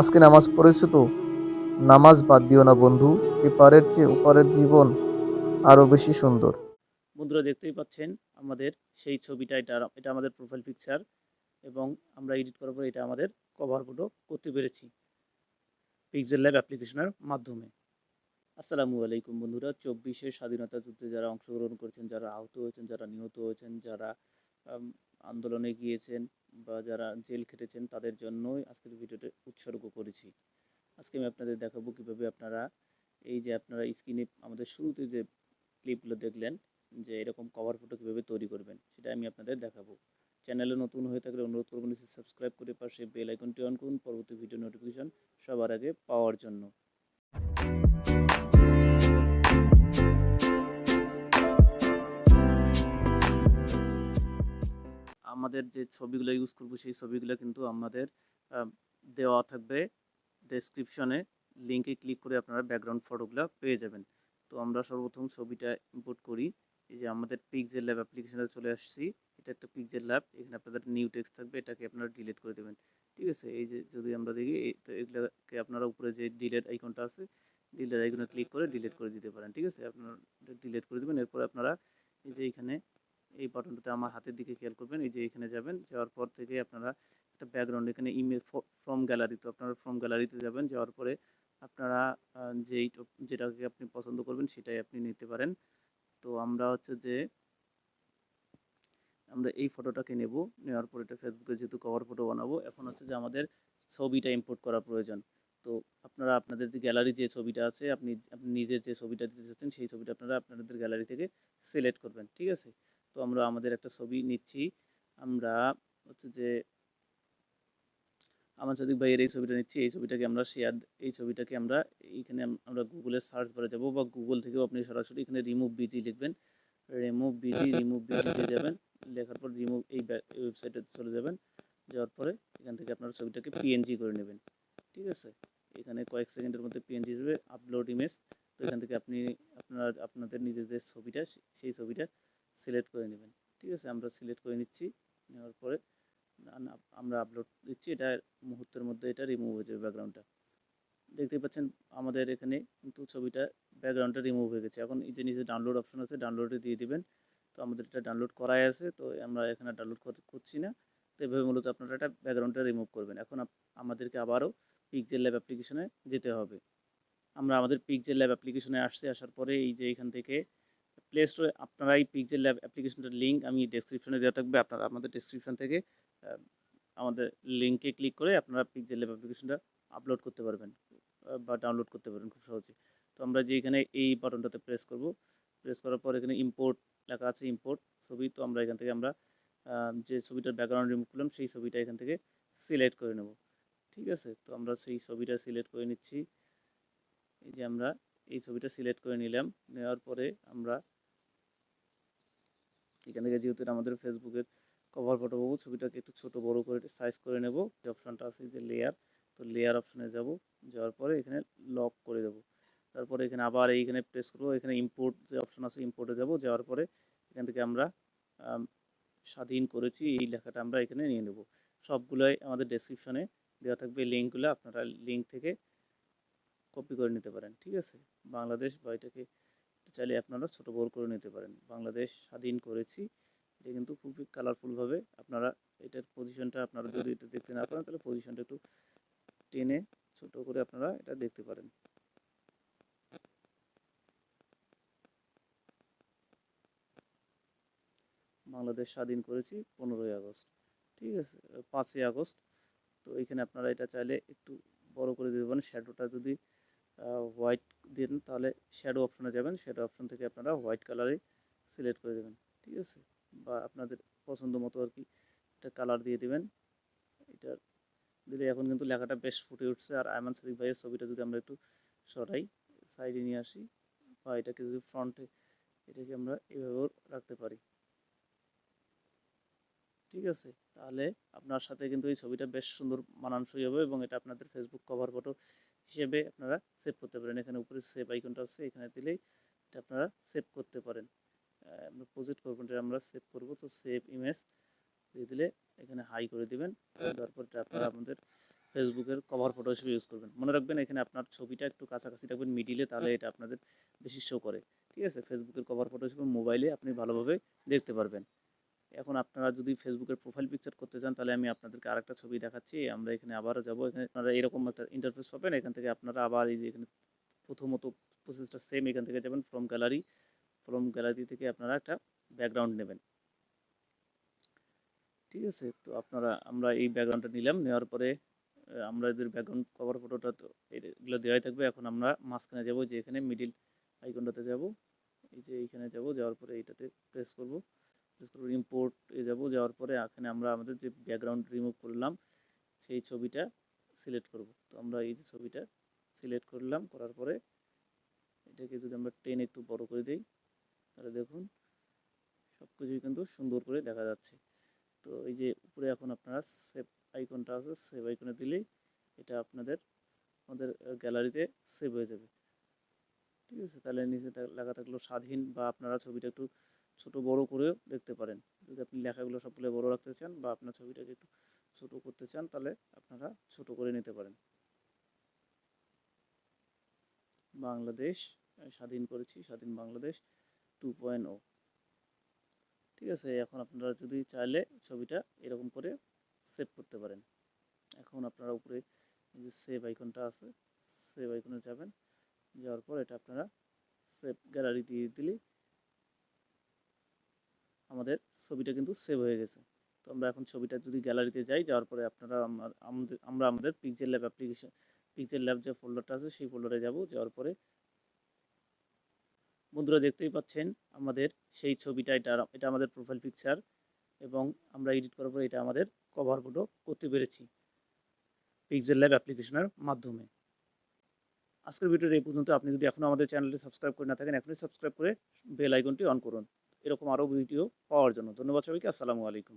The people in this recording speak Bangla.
আজকে নামাজ পড়েছো তো? নামাজ বাদ দিও না বন্ধু, এপারের চেয়ে ওপারের জীবন আরও বেশি সুন্দর। বন্ধুরা দেখতেই পাচ্ছেন, আমাদের সেই ছবিটা, এটা এটা আমাদের প্রোফাইল পিকচার এবং আমরা এডিট করার পর এটা আমাদের কভার ফটো করতে পেরেছি পিক্সেল ল্যাব অ্যাপ্লিকেশনের মাধ্যমে। আসসালামু আলাইকুম বন্ধুরা, চব্বিশে স্বাধীনতা যুদ্ধে যারা অংশগ্রহণ করেছেন, যারা আহত হয়েছেন, যারা নিহত হয়েছেন, যারা আন্দোলনে গিয়েছেন বা যারা জেল খেটেছেন তাদের জন্যই আজকের ভিডিওটা উৎসর্গ করেছি। আজকে আমি আপনাদের দেখাবো কীভাবে আপনারা এই যে আপনারা স্ক্রিনে আমাদের শুরুতে যে ক্লিপগুলো দেখলেন, যে এরকম কভার ফটো কীভাবে তৈরি করবেন, সেটা আমি আপনাদের দেখাবো। চ্যানেলে নতুন হয়ে থাকলে অনুরোধ করব নিচে সাবস্ক্রাইব করে পাশে বেল আইকনটি অন করুন, পরবর্তী ভিডিও নোটিফিকেশন সবার আগে পাওয়ার জন্য। আমাদের যে ছবিগুলো ইউজ করব, সেই ছবিগুলো কিন্তু আমাদের দেওয়া থাকবে ডেসক্রিপশনে লিঙ্কে ক্লিক করে আপনারা ব্যাকগ্রাউন্ড ফটোগুলো পেয়ে যাবেন। তো আমরা সর্বপ্রথম ছবিটা ইম্পোর্ট করি। এই যে আমাদের পিকজেল ল্যাব অ্যাপ্লিকেশনে চলে আসছি। এটা একটা পিকজেল ল্যাব এখানে আপনাদের নিউ টেক্সট থাকবে। এটাকে আপনারা ডিলিট করে দেবেন। ঠিক আছে? এই যে যদি আমরা দেখি এগুলোকে আপনারা উপরে যে ডিলেট আইকনটা আছে ডিলেট আইকনে ক্লিক করে ডিলিট করে দিতে পারেন। ঠিক আছে? আপনারা ডিলিট করে দেবেন। এরপর আপনারা এই যে এখানে এই বাটনটাতে আমার হাতের দিকে খেয়াল করবেন, এই যে এখানে যাবেন, যাওয়ার পর থেকে আপনারা একটা ব্যাকগ্রাউন্ড এখানে ইমেজ ফ্রম গ্যালারি তো আপনারা ফ্রম গ্যালারিতে যাবেন, যাওয়ার পরে আপনারা যেই যেটাকে আপনি পছন্দ করবেন সেটাই আপনি নিতে পারেন। তো আমরা হচ্ছে যে, আমরা এই ফটোটাকে নেব, নেওয়ার পর এটা ফেসবুকে যেহেতু কভার ফটো বানাবো, এখন হচ্ছে যে আমাদের ছবিটা ইম্পোর্ট করা প্রয়োজন। তো আপনারা আপনাদের যে গ্যালারি যে ছবিটা আছে, আপনি আপনি নিজের যে ছবিটা দিতে চাচ্ছেন, সেই ছবিটা আপনারা আপনাদের গ্যালারি থেকে সিলেক্ট করবেন, ঠিক আছে? তো আমরা আমাদের একটা ছবি নিচ্ছি। আমরা হচ্ছে যে আমার সাদিক ভাইয়ের এই ছবিটা নিচ্ছি। এই ছবিটাকে আমরা শেয়ার এই ছবিটাকে আমরা এইখানে আমরা গুগলে সার্চ করে যাব বা গুগল থেকেও আপনি সরাসরি এখানে রিমুভ বিজি লিখবেন। রিমুভ বিজি রিমুভ বিজিতে যাবেন। লেখার পর রিমুভ এই ওয়েবসাইটে চলে যাবেন। যাওয়ার পরে এখান থেকে আপনার ছবিটাকে পিএনজি করে নেবেন। ঠিক আছে? এখানে কয়েক সেকেন্ডের মধ্যে পিএনজি হিসেবে আপলোড ইমেজ তো এখান থেকে আপনি আপনার, আপনাদের নিজেদের ছবিটা, সেই ছবিটা সিলেক্ট করে নেবেন। ঠিক আছে, আমরা সিলেক্ট করে নিচ্ছি, নেওয়ার পরে আমরা আপলোড দিচ্ছি, এটা মুহূর্তের মধ্যে এটা রিমুভ হয়ে যাবে ব্যাকগ্রাউন্ডটা দেখতেই পাচ্ছেন, আমাদের এখানে কিন্তু ছবিটা ব্যাকগ্রাউন্ডটা রিমুভ হয়ে গেছে। এখন এই যে নিচে ডাউনলোড অপশন আছে ডাউনলোডে দিয়ে দিবেন। তো আমাদের এটা ডাউনলোড করাই আছে, তো আমরা এখানে ডাউনলোড করছি না। তো এভাবে মূলত আপনারা এটা ব্যাকগ্রাউন্ডটা রিমুভ করবেন। এখন আমাদেরকে আবারও পিকজেল ল্যাব অ্যাপ্লিকেশনে যেতে হবে। আমরা আমাদের পিকজেল ল্যাব অ্যাপ্লিকেশনে আসছি, আসার পরে এই যে এখান থেকে প্লে স্টোরে আপনারা এই পিকজেল ল্যাব অ্যাপ্লিকেশনটার লিঙ্ক আমি ডেসক্রিপশনে দেওয়া থাকবে। আপনারা আমাদের ডেসক্রিপশন থেকে আমাদের লিঙ্কে ক্লিক করে আপনারা পিকজেল ল্যাব অ্যাপ্লিকেশনটা আপলোড করতে পারবেন বা ডাউনলোড করতে পারবেন খুব সহজে তো আমরা যে এখানে এই বাটনটাতে প্রেস করব প্রেস করার পর এখানে ইম্পোর্ট লেখা আছে ইম্পোর্ট ছবি। তো আমরা এখান থেকে আমরা যে ছবিটার ব্যাকগ্রাউন্ড রিমুভ করলাম, সেই ছবিটা এখান থেকে সিলেক্ট করে নেব। ঠিক আছে? তো আমরা সেই ছবিটা সিলেক্ট করে নিচ্ছি। এই যে আমরা এই ছবিটা সিলেক্ট করে নিলাম। নেওয়ার পরে আমরা এখান থেকে যেহেতু আমাদের ফেসবুকের কভার ফটো পাবো ছবিটাকে একটু ছোট, বড় করে সাইজ করে নেব। যে অপশানটা আছে যে লেয়ার তো লেয়ার অপশনে যাব। যাওয়ার পরে এখানে লক করে দেব। তারপরে এখানে আবার এইখানে প্রেস করব। এখানে ইম্পোর্ট যে অপশান আছে ইম্পোর্টে যাব। যাওয়ার পরে এখান থেকে আমরা স্বাধীন করেছি। এই লেখাটা আমরা এখানে নিয়ে নেব। সবগুলোই আমাদের ডেসক্রিপশনে দেওয়া থাকবে। লিঙ্কগুলো আপনারা লিঙ্ক থেকে কপি করে নিতে পারেন। ঠিক আছে? বাংলাদেশ বা এটাকে চাইলে আপনারা ছোট বড় করে নিতে পারেন। বাংলাদেশ স্বাধীন করেছি। এটা কিন্তু খুবই কালারফুলভাবে আপনারা এটার পজিশনটা আপনারা যদি এটা দেখতে না পারেন, তাহলে পজিশনটা একটু টেনে ছোট করে আপনারা এটা দেখতে পারেন। বাংলাদেশ স্বাধীন করেছি পনেরোই আগস্ট। ঠিক আছে, পাঁচই আগস্ট। তো এখানে আপনারা এটা চাইলে একটু বড় করে দিতে পারেন। শ্যাডোটা যদি শ্যাডো অপশনে যাবেন। শ্যাডো অপশন থেকে আপনারা হোয়াইট কালারে সিলেক্ট করে দেবেন। ঠিক আছে? বা আপনাদের পছন্দ মতো আর কি একটা কালার দিয়ে দেবেন। এটা দিলে এখন কিন্তু লেখাটা বেশ ফুটে উঠছে। আর আয়মান শরীফ ভাইয়ের ছবিটা যদি আমরা একটু সরাই সাইডে নিয়ে আসি, বা এটাকে যদি ফ্রন্টে এটাকে আমরা এভাবেও রাখতে পারি। ঠিক আছে? তাহলে আপনার সাথে কিন্তু এই ছবিটা বেশ সুন্দর মানানসই হবে এবং এটা আপনাদের ফেসবুক কভার ফটো হিসেবে আপনারা সেভ করতে পারেন। এখানে উপরে সেভ আইকনটা আছে, এখানে দিলেই এটা আপনারা সেভ করতে পারেন। আমরা প্রজেক্ট করব আমরা সেভ করব। তো সেভ ইমেজ দিয়ে দিলে এখানে হাই করে দিবেন। দেওয়ার পর এটা আপনারা আমাদের ফেসবুকের কভার ফটো হিসেবে ইউজ করবেন। মনে রাখবেন এখানে আপনার ছবিটা একটু কাছাকাছি রাখবেন মিডিলে তাহলে এটা আপনাদের বেশি শো করে। ঠিক আছে? ফেসবুকের কভার ফটো হিসেবে মোবাইলে আপনি ভালোভাবে দেখতে পারবেন। এখন আপনারা যদি ফেসবুকের প্রোফাইল পিকচার করতে চান, তাহলে আমি আপনাদেরকে আরেকটা ছবি দেখাচ্ছি। আমরা এখানে আবারও যাব। এখানে আপনারা এরকম একটা ইন্টারফেস পাবেন। এখান থেকে আপনারা আবার এই যে এখানে প্রথমত প্রসেসটা সেম এখান থেকে যাবেন ফ্রম গ্যালারি ফ্রম গ্যালারি থেকে আপনারা একটা ব্যাকগ্রাউন্ড নেবেন। ঠিক আছে? তো আপনারা, আমরা এই ব্যাকগ্রাউন্ডটা নিলাম। নেওয়ার পরে আমরা এদের ব্যাকগ্রাউন্ড কভার ফটোটা তো এগুলো দেওয়াই থাকবে। এখন আমরা মাঝখানে যাব যে এখানে মিডিল আইকনটাতে যাব। এই যে এইখানে যাব, যাওয়ার পরে এইটাতে প্রেস করব প্রেস করব। ইম্পোর্ট এ যাব, যাওয়ার পরে এখানে আমরা আমাদের যে ব্যাকগ্রাউন্ড রিমুভ করলাম, সেই ছবিটা সিলেক্ট করব। তো আমরা এই যে ছবিটা সিলেক্ট করলাম, করার পরে এটাকে যদি আমরা টেন একটু বড় করে দিই, তাহলে দেখুন সব কিছুই কিন্তু সুন্দর করে দেখা যাচ্ছে। তো এই যে উপরে এখন আপনারা সেভ আইকনটা আছে সেভ আইকনে দিলেই এটা আপনাদের, আমাদের গ্যালারিতে সেভ হয়ে যাবে। ঠিক আছে? তাহলে নিচে লেখা থাকল স্বাধীন বা আপনারা ছবিটা একটু ছোট বড় করেও দেখতে পারেন। যদি আপনি লেখাগুলো সবগুলো বড় রাখতে চান বা আপনার ছবিটাকে একটু ছোট করতে চান, তাহলে আপনারা ছোট করে নিতে পারেন। বাংলাদেশ স্বাধীন করেছি, স্বাধীন বাংলাদেশ টু পয়েন্ট ও ঠিক আছে, এখন আপনারা যদি চাইলে ছবিটা এরকম করে সেভ করতে পারেন। এখন আপনারা উপরে যে সেভ আইকনটা আছে সেভ আইকনে যাবেন, যাওয়ার পর এটা আপনারা সেভ গ্যালারি দিয়ে দিলেই আমাদের ছবিটা কিন্তু সেভ হয়ে গেছে। তো আমরা এখন ছবিটা যদি গ্যালারিতে যাই, যাওয়ার পরে আপনারা আমাদের, আমরা আমাদের picture lab application picture lab যে ফোল্ডারটা আছে, সেই ফোল্ডারে যাব। যাওয়ার পরে বন্ধুরা দেখতেই পাচ্ছেন, আমাদের সেই ছবিটা, এটা এটা আমাদের প্রোফাইল পিকচার এবং আমরা এডিট করার পরে এটা আমাদের কভার ফটো করতে পেরেছি পিক্সেল ল্যাব অ্যাপ্লিকেশনের মাধ্যমে। আজকের ভিডিওর এই পর্যন্ত। আপনি যদি এখনও আমাদের চ্যানেলটি সাবস্ক্রাইব করে না থাকেন, এখনই সাবস্ক্রাইব করে বেল আইকনটি অন করুন। এরকম আরও ভিডিও পাওয়ার জন্য। ধন্যবাদ সবাইকে আসসালামু আলাইকুম।